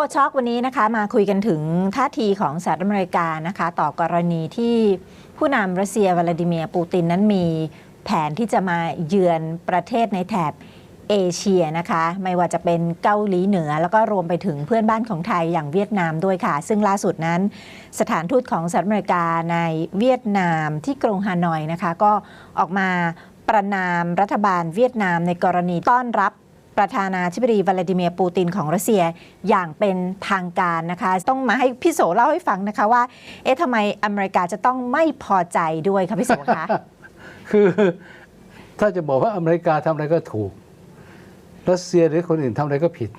วอช็อกวันนี้นะคะมาคุยกันถึงท่าทีของสหรัฐอเมริกานะคะ ต่อกรณีที่ผู้นำรัสเซียวลาดิเมียร์ปูตินนั้นมีแผนที่จะมาเยือนประเทศในแถบเอเชียนะคะ ไม่ว่าจะเป็นเกาหลีเหนือ แล้วก็รวมไปถึงเพื่อนบ้านของไทยอย่างเวียดนามด้วยค่ะ ซึ่งล่าสุดนั้น สถานทูตของสหรัฐอเมริกาในเวียดนามที่กรุงฮานอยนะคะ ก็ออกมาประนามรัฐบาลเวียดนามในกรณีต้อนรับ ประธานาธิบดีวลาดิเมียร์ปูตินของรัสเซียอย่างเป็นทางการนะคะ ต้องมาให้พี่โสเล่าให้ฟังนะคะว่า เอ๊ะทำไมอเมริกาจะต้องไม่พอใจด้วยคะพี่โสคะ คือถ้าจะบอกว่าอเมริกาทำอะไรก็ถูก รัสเซียหรือคนอื่นทำอะไรก็ผิด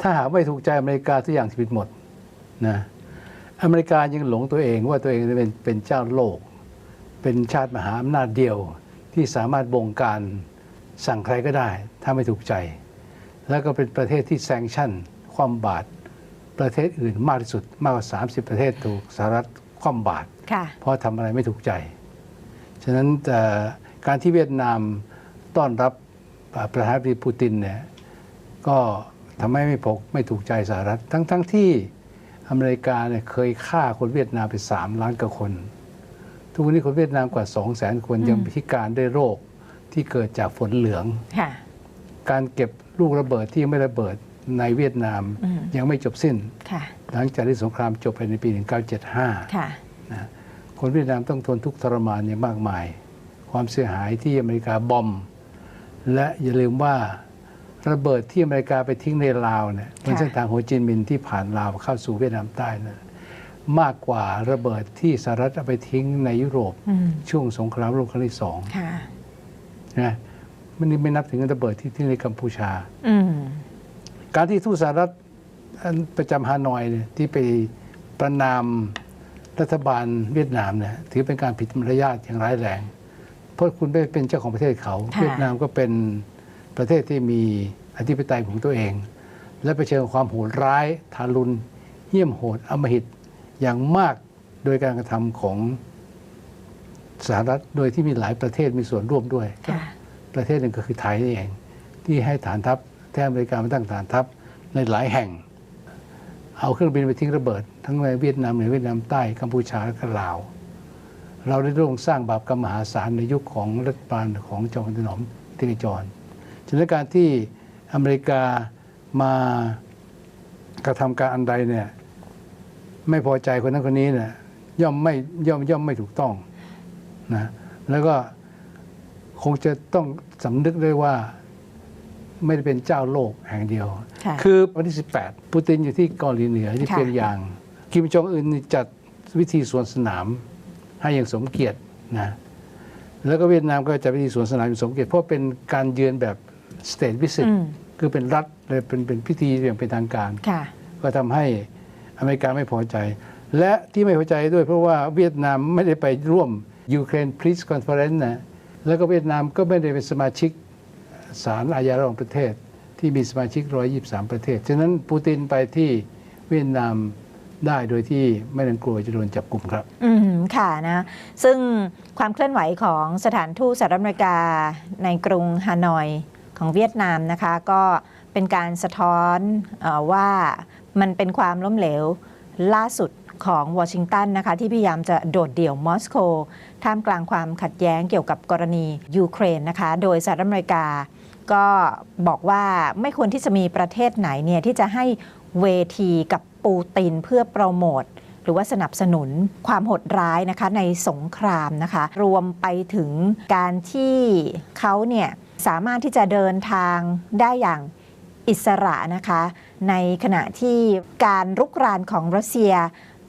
ถ้าหากไม่ถูกใจอเมริกาทุกอย่างผิดหมดนะอเมริกายังหลงตัวเองว่าตัวเองเป็นเป็นเจ้าโลก เป็นชาติมหาอำนาจเดียวที่สามารถบงการ สั่งใครก็ได้ ถ้าไม่ถูกใจ แล้วก็เป็นประเทศที่แซงชั่น ความบาตรประเทศอื่นมากที่สุดมากกว่า 30 ประเทศถูกสหรัฐความบาตรค่ะเพราะทำอะไรไม่ถูกใจ ฉะนั้นเอ่อการที่เวียดนามต้อนรับประธานาธิบดีปูตินเนี่ยก็ทำให้ไม่พกไม่ถูกใจสหรัฐ ทั้งทั้งที่อเมริกาเนี่ยเคยฆ่าคนเวียดนามไปสามล้านกว่าคน ทุกวันนี้คนเวียดนามกว่าสองแสนคนอืมยังพิการด้วยโรค ที่เกิดจากฝนเหลืองค่ะการเก็บลูกระเบิดที่ยังไม่ระเบิดในเวียดนามอืมยังไม่จบสิ้นค่ะหลังจากที่สงครามจบไปในปี 1975ค่ะนะคนเวียดนามต้องทนทุกข์ทรมานอย่างมากมาย ความเสียหายที่อเมริกาบอม และอย่าลืมว่าระเบิดที่อเมริกาไปทิ้งในลาวเนี่ยบนค่ะเส้นทางโฮจิมินห์ที่ผ่านลาวเข้าสู่เวียดนามใต้นะมากกว่าระเบิดที่สหรัฐเอาไปทิ้งในยุโรปอืมช่วงสงครามโลกครั้งที่สองค่ะ นะมันนี่ไม่นับถึงระเบิดที่ที่ในกัมพูชาอืมการที่ทูตสหรัฐอันประจำฮานอยเนี่ยที่ไปประนามรัฐบาลเวียดนามเนี่ยถือเป็นการผิดมารยาทอย่างร้ายแรง เพราะคุณไม่เป็นเจ้าของประเทศเขาค่ะเวียดนามก็เป็นประเทศที่มีอธิปไตยของตัวเอง และเผชิญกับความโหดร้ายทารุณเหี้ยมโหดอำมหิตอย่างมากโดยการกระทำของ สหรัฐโดยที่มีหลายประเทศมีส่วนร่วมด้วยค่ะประเทศหนึ่งก็คือไทยนี่เอง ที่ให้ฐานทัพแท้อเมริกามาตั้งฐานทัพในหลายแห่ง เอาเครื่องบินไปทิ้งระเบิด ทั้งในเวียดนามเหนือเวียดนามใต้กัมพูชาและก็ลาว เราได้ร่วมสร้างบาปกรรมมหาศาลในยุคของรัฐบาลของจอมพลถนอมตินจรฉะนั้นการที่อเมริกามากระทำการอันใดเนี่ยไม่พอใจคนนั้นคนนี้เนี่ยย่อมไม่ย่อมย่อมไม่ถูกต้อง นะแล้วก็คงจะต้องสำนึกด้วยว่าไม่ได้เป็นเจ้าโลกแห่งเดียวค่ะคือวันที่ 18 ปูตินอยู่ที่เกาหลีเหนือที่ค่ะเปียงยาง คิมจองอึนนี่จัดวิธีสวนสนามให้อย่างสมเกียรตินะแล้วก็เวียดนามก็จัดวิธีสวนสนามอย่างสมเกียรติเพราะเป็นการเยือนแบบสเตทวิสิตอืมคือเป็นรัฐเลยเป็นเป็นพิธีอย่างเป็นทางการค่ะก็ทำให้อเมริกาไม่พอใจ และที่ไม่พอใจด้วยเพราะว่าเวียดนามไม่ได้ไปร่วม ยูเครนพรีสคอนเฟอเรนซ์นะแล้วก็เวียดนามก็ไม่ได้เป็นสมาชิกศาลอาญาระหว่างประเทศ ที่มีสมาชิก 123 ประเทศ ฉะนั้นปูตินไปที่เวียดนามได้โดยที่ไม่ต้องกลัวจะโดนจับกลุ่มครับ อืมค่ะนะ ซึ่งความเคลื่อนไหวของสถานทูตสหรัฐอเมริกาในกรุงฮานอยของเวียดนามนะคะ ก็เป็นการสะท้อนอว่ามันเป็นความล้มเหลวล่าสุด ของวอชิงตันนะคะที่พยายามจะโดดเดี่ยวมอสโกท่ามกลางความขัดแย้งเกี่ยวกับกรณียูเครนนะคะ โดยสหรัฐอเมริกา ก็บอกว่าไม่ควรที่จะมีประเทศไหนเนี่ยที่จะให้เวทีกับปูตินเพื่อโปรโมทหรือว่าสนับสนุนความโหดร้ายนะคะในสงครามนะคะ รวมไปถึงการที่เขาเนี่ยสามารถที่จะเดินทางได้อย่างอิสระนะคะ ในขณะที่การรุกรานของรัสเซีย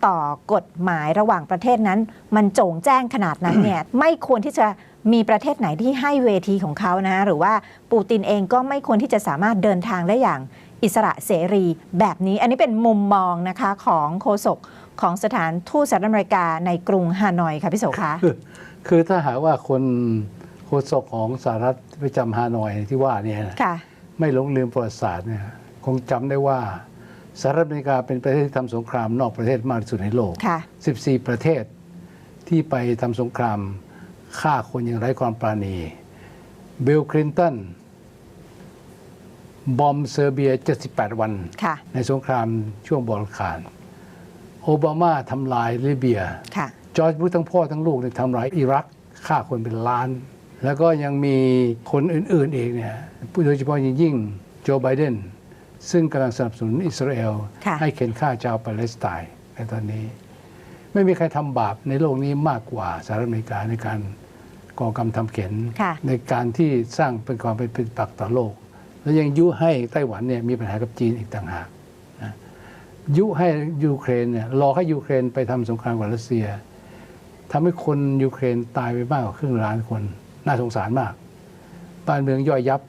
ต่อกฎหมายระหว่างประเทศนั้น มันโจ่งแจ้งขนาดนั้นเนี่ยไม่ควรที่จะมีประเทศไหนที่ให้เวทีของเขานะหรือว่าปูตินเองก็ไม่ควรที่จะสามารถเดินทางได้อย่างอิสระเสรีแบบนี้ อันนี้เป็นมุมมองนะคะของโฆษกของสถานทูตสหรัฐอเมริกาในกรุงฮานอยค่ะพี่โสคะคือคือถ้าหากว่าคนโฆษกของสหรัฐประจำฮานอยที่ว่าเนี่ยนะค่ะไม่หลงลืมประวัติศาสตร์เนี่ยคงจำได้ว่า สหรัฐอเมริกาเป็นประเทศที่ทำสงครามนอกประเทศมากที่สุดในโลกค่ะ14 ประเทศที่ไปทำสงครามฆ่าคนอย่างไร้ความปราณี บิลคลินตันบอมเซอร์เบีย 78 วันค่ะในสงครามช่วงบอลข่าน โอบามาทำลายลิเบียค่ะจอร์จบุชทั้งพ่อทั้งลูกเนี่ยทำลายอิรักฆ่าคนเป็นล้าน แล้วก็ยังมีคนอื่นๆอีกเนี่ยโดยเฉพาะอย่างยิ่งโจไบเดน ซึ่งกำลังสนับสนุนอิสราเอลค่ะให้เข็นฆ่าชาวปาเลสไตน์ในตอนนี้ ไม่มีใครทำบาปในโลกนี้มากกว่าสหรัฐอเมริกาในการก่อกรรมทำเข็นค่ะในการที่สร้างเป็นความเป็นเป็นปักต่อโลก แล้วยังยุให้ไต้หวันเนี่ยมีปัญหากับจีนอีกต่างหากนะยุให้ยูเครนเนี่ยรอให้ยูเครนไปทำสงครามกับรัสเซียทำให้คนยูเครนตายไปมากกว่าครึ่งล้านคน น่าสงสารมาก บ้านเมืองย่อยยับ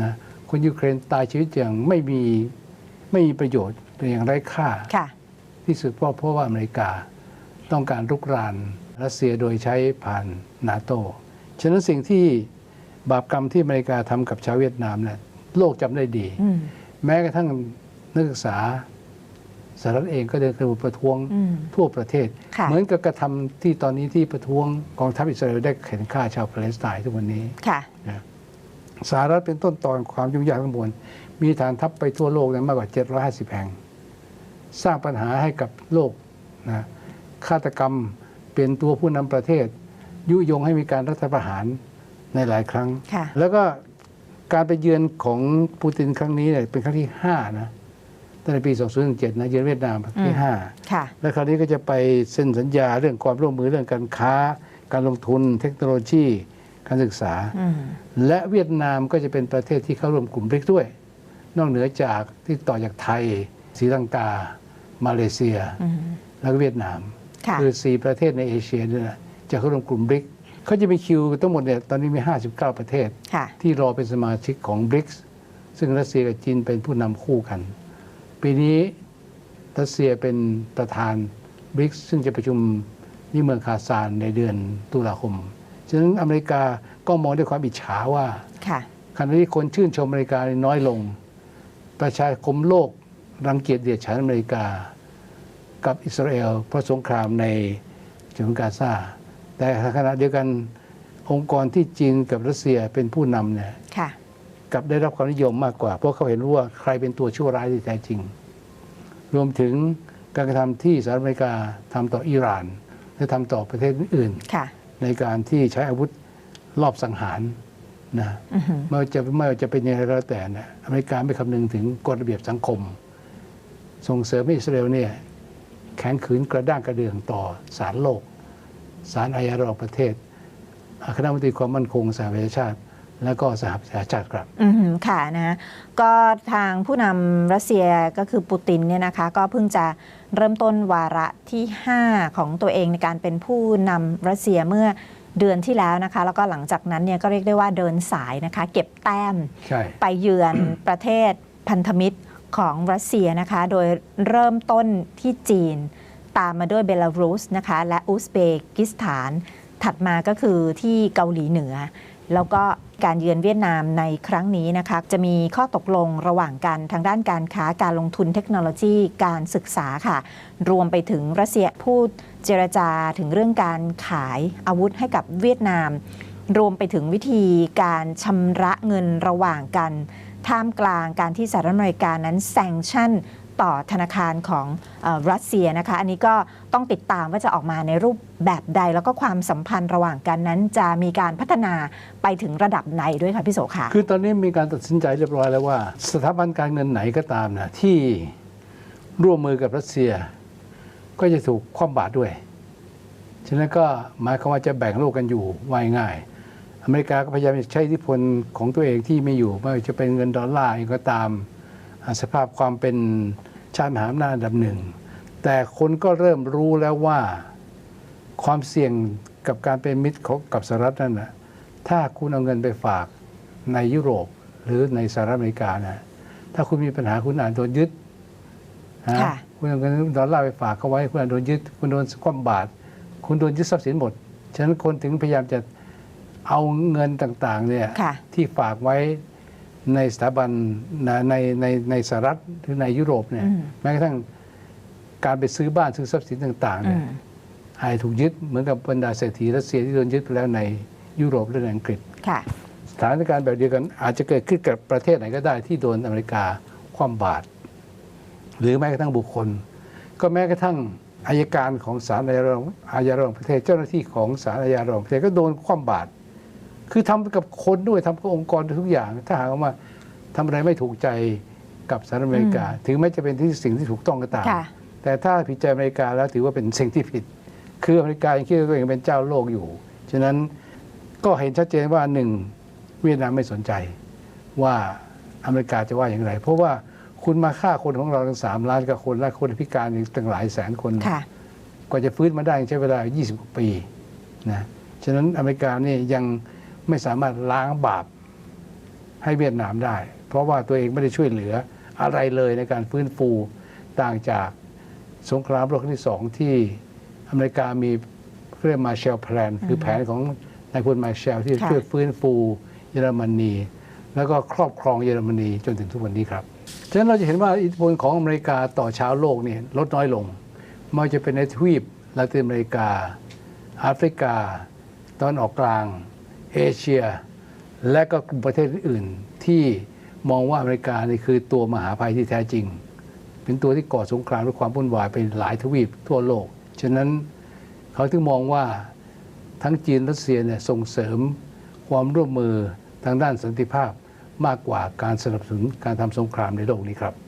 นะ คนยูเครนตายชีวิตอย่างไม่มีไม่มีประโยชน์เป็นอย่างไร้ค่าค่ะที่สุดเพราะเพราะว่าอเมริกาต้องการรุกรานรัสเซียโดยใช้ผ่านนาโต ฉะนั้นสิ่งที่บาปกรรมที่อเมริกาทำกับชาวเวียดนามเนี่ยโลกจำได้ดีอืมแม้กระทั่งนักศึกษาสหรัฐเองก็เดินกระบวนประท้วงอืมทั่วประเทศค่ะเหมือนกับกระทำที่ตอนนี้ที่ประท้วงกองทัพอิสราเอลได้เข็นฆ่าชาวปาเลสไตน์ทุกวันนี้ค่ะ สหรัฐเป็นต้นตอนความยุ่งยากทั้งมวลมีฐานทัพไปทั่วโลกเนี่ยมากกว่า 750 แห่ง สร้างปัญหาให้กับโลกนะฆาตกรรมเป็นตัวผู้นำประเทศ ยุยงให้มีการรัฐประหารในหลายครั้งค่ะแล้วก็การไปเยือนของปูตินครั้งนี้เนี่ยเป็นครั้งที่ 5 นะตั้งแต่ปี 2017 นะเยือนเวียดนามครั้งที่อืม5ค่ะและคราวนี้ก็จะไปเซ็นสัญญาเรื่องความร่วมมือเรื่องการค้า การลงทุนเทคโนโลยี การศึกษาอืมและเวียดนามก็จะเป็นประเทศที่เข้าร่วมกลุ่มบริกด้วย นอกเหนือจากที่ต่อจากไทยศรีลังกา มาเลเซียอืมแล้วก็เวียดนามค่ะคือสี่ประเทศในเอเชียเนี่ยนะจะเข้าร่วมกลุ่มบริกเขาจะมีคิวทั้งหมดเนี่ยตอนนี้มี 59 ประเทศค่ะที่รอเป็นสมาชิกของบริกซึ่งรัสเซียกับจีนเป็นผู้นำคู่กัน ปีนี้รัสเซียเป็นประธานบริกซึ่งจะประชุมที่เมืองคาซานในเดือนตุลาคม ฉะนั้นอเมริกาก็มองด้วยความอิจฉาว่าค่ะขณะที่คนชื่นชมอเมริกาน้อยลง ประชาคมโลกรังเกียจเดียดฉันอเมริกา กับอิสราเอลเพราะสงครามในฉนวนกาซาแต่ขณะเดียวกันองค์กรที่จีนกับรัสเซียเป็นผู้นำเนี่ยค่ะกลับได้รับความนิยมมากกว่า เพราะเขาเห็นว่าใครเป็นตัวชั่วร้ายที่แท้จริง รวมถึงการกระทำที่สหรัฐอเมริกาทำต่ออิหร่านและทำต่อประเทศอื่นค่ะๆ ในการที่ใช้อาวุธรอบสังหารนะอือหือไม่ว่าจะไม่ว่าจะเป็นยังไงก็แล้วแต่นะอเมริกาไม่คำนึงถึงกฎระเบียบสังคม ส่งเสริมให้อิสราเอลเนี่ยแข็งขืนกระด้างกระเดื่องต่อศาลโลกศาลอาญาระหว่างประเทศคณะมนตรีความมั่นคงสหประชาชาติ และก็สหประชาชาติครับอืมค่ะนะก็ทางผู้นำรัสเซียก็คือปูตินเนี่ยนะคะก็เพิ่งจะเริ่มต้นวาระที่ 5 ของตัวเองในการเป็นผู้นำรัสเซียเมื่อเดือนที่แล้วนะคะ แล้วก็หลังจากนั้นเนี่ยก็เรียกได้ว่าเดินสายนะคะ เก็บแต้มใช่ไปเยือนประเทศพันธมิตรของรัสเซียนะคะ โดยเริ่มต้นที่จีน ตามมาด้วยเบลารุสนะคะ และอุซเบกิสถาน ถัดมาก็คือที่เกาหลีเหนือ แล้วก็การเยือนเวียดนามในครั้งนี้นะคะจะมีข้อตกลงระหว่างกันทางด้านการค้าการลงทุนเทคโนโลยีการศึกษาค่ะ รวมไปถึงรัสเซียพูดเจรจาถึงเรื่องการขายอาวุธให้กับเวียดนาม รวมไปถึงวิธีการชำระเงินระหว่างกัน ท่ามกลางการที่สหรัฐอเมริกานั้นแซงชั่น ต่อธนาคารของอรัสเซียนะคะ อันนี้ก็ต้องติดตามว่าจะออกมาในรูปแบบใด แล้วก็ความสัมพันธ์ระหว่างกันนั้น จะมีการพัฒนาไปถึงระดับไหนด้วยค่ะพี่โสค่ะคือตอนนี้มีการตัดสินใจเรียบร้อยแล้วว่า สถาบันการเงินไหนก็ตามนะที่ร่วมมือกับรัสเซีย ก็จะถูกคว่ำบาตรด้วย ฉะนั้นก็หมายความว่าจะแบ่งโลกกันอยู่ไว้ง่าย อเมริกาก็พยายามใช้อิทธิพลของตัวเองที่ไม่อยู่ไม่ว่าจะเป็นเงินดอลลาร์เองก็ตาม สภาพความเป็นชาติมหาอำนาจอันดับหนึ่ง แต่คนก็เริ่มรู้แล้วว่าความเสี่ยงกับการเป็นมิตรของกับสหรัฐนั่นนะถ้าคุณเอาเงินไปฝากในยุโรปหรือในสหรัฐอเมริกานะถ้าคุณมีปัญหาคุณอาจโดนยึดนะค่ะคุณเอาเงินดอลลาร์ไปฝากเขาไว้ คุณอาจโดนยึด คุณโดนคว่ำบาตรคุณโดนยึดทรัพย์สินหมด ฉะนั้นคนถึงพยายามจะเอาเงินต่างๆเนี่ยค่ะที่ฝากไว้ ในสถาบันนะในในในสหรัฐหรือในยุโรปเนี่ยอืมแม้กระทั่งการไปซื้อบ้านซื้อทรัพย์สินต่างๆอืเนี่ยมอาจถูกยึดเหมือนกับบรรดาเศรษฐีรัสเซียที่โดนยึดไปแล้วในยุโรปและในอังกฤษค่ะสถานการณ์แบบเดียวกันอาจจะเกิดขึ้นกับประเทศไหนก็ได้ที่โดนอเมริกาคว่ำบาตรหรือแม้กระทั่งบุคคล ก็แม้กระทั่งอายการของศาลอาญาระหว่างอาญาระหว่างประเทศเจ้าหน้าที่ของศาลอาญาระหว่างประเทศก็โดนคว่ำบาตร คือทำกับคนด้วยทำกับองค์กรทุกอย่าง ถ้าหากว่าทำอะไรไม่ถูกใจกับสหรัฐอเมริกา ถึงแม้จะเป็นที่สิ่งที่ถูกต้องก็ตามค่ะแต่ถ้าผิดใจอเมริกาแล้วถือว่าเป็นสิ่งที่ผิด คืออเมริกายังคิดว่าตัวเองเป็นเจ้าโลกอยู่ ฉะนั้นก็เห็นชัดเจนว่าหนึ่งเวียดนามไม่สนใจว่าอเมริกาจะว่าอย่างไร เพราะว่าคุณมาฆ่าคนของเราทั้งสามล้านกับคนและคนพิการอีกตั้งหลายแสนคนค่ะกว่าจะฟื้นมาได้ใช้เวลา 20 กว่าปีนะฉะนั้นอเมริกานี่ยัง ไม่สามารถล้างบาปให้เวียดนามได้ เพราะว่าตัวเองไม่ได้ช่วยเหลืออะไรเลยในการฟื้นฟูต่างจากสงครามโลกครั้งที่สองที่อเมริกามีเรียกมาเชลแพลนคือแผนของนายพลมาเชลที่ช่วยฟื้นฟูเยอรมนี แล้วก็ครอบครองเยอรมนีจนถึงทุกวันนี้ครับฉะนั้นเราจะเห็นว่าอิทธิพลของอเมริกาต่อชาวโลกนี่ลดน้อยลงไม่ว่าจะเป็นในทวีปลาตินอเมริกาแอฟริกาตอนออกกลาง เอเชีย และก็กลุ่มประเทศอื่นที่มองว่าอเมริกานี่คือตัวมหาภัยที่แท้จริง เป็นตัวที่ก่อสงครามและความวุ่นวายไปหลายทวีปทั่วโลก ฉะนั้นเขาถึงมองว่าทั้งจีนรัสเซียเนี่ยส่งเสริมความร่วมมือทางด้านสันติภาพมากกว่าการสนับสนุนการทำสงครามในโลกนี้ครับ